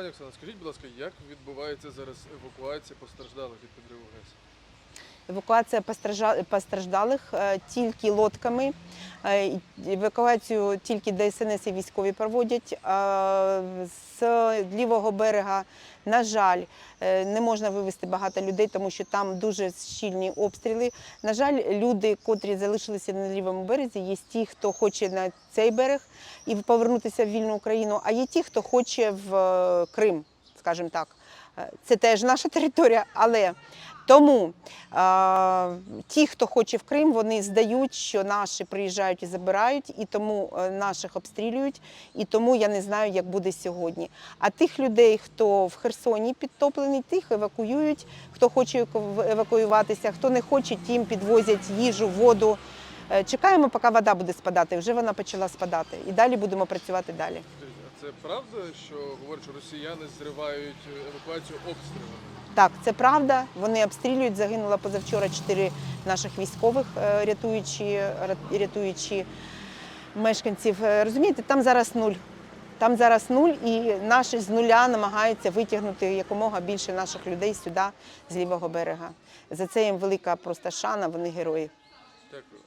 Пані Оксана, скажіть, будь ласка, як відбувається зараз евакуація постраждалих від підриву ГЕС? Евакуація постраждалих е, тільки лодками. Е, Евакуацію тільки ДСНС і військові проводять. З лівого берега, на жаль, е, не можна вивезти багато людей, тому що там дуже щільні обстріли. На жаль, люди, котрі залишилися на лівому березі, є ті, хто хоче на цей берег і повернутися в вільну Україну, а є ті, хто хоче в Крим, скажімо так. Е, Це теж наша територія, але тому е, ті, хто хоче в Крим, вони здають, що наші приїжджають і забирають, і тому е, наших обстрілюють, і тому я не знаю, як буде сьогодні. А тих людей, хто в Херсоні підтоплений, тих евакуюють, хто хоче евакуюватися, хто не хоче, тим підвозять їжу, воду. Чекаємо, поки вода буде спадати. Вже вона почала спадати. І далі будемо працювати далі. Це правда, що говорять, що росіяни зривають евакуацію обстрілами? Так, це правда. Вони обстрілюють. Загинуло позавчора чотири наших військових, е, рятуючи, рятуючи мешканців. Е, Розумієте, там зараз нуль. Там зараз нуль, і наші з нуля намагаються витягнути якомога більше наших людей сюди, з лівого берега. За це їм велика просто шана, вони герої. Дякую.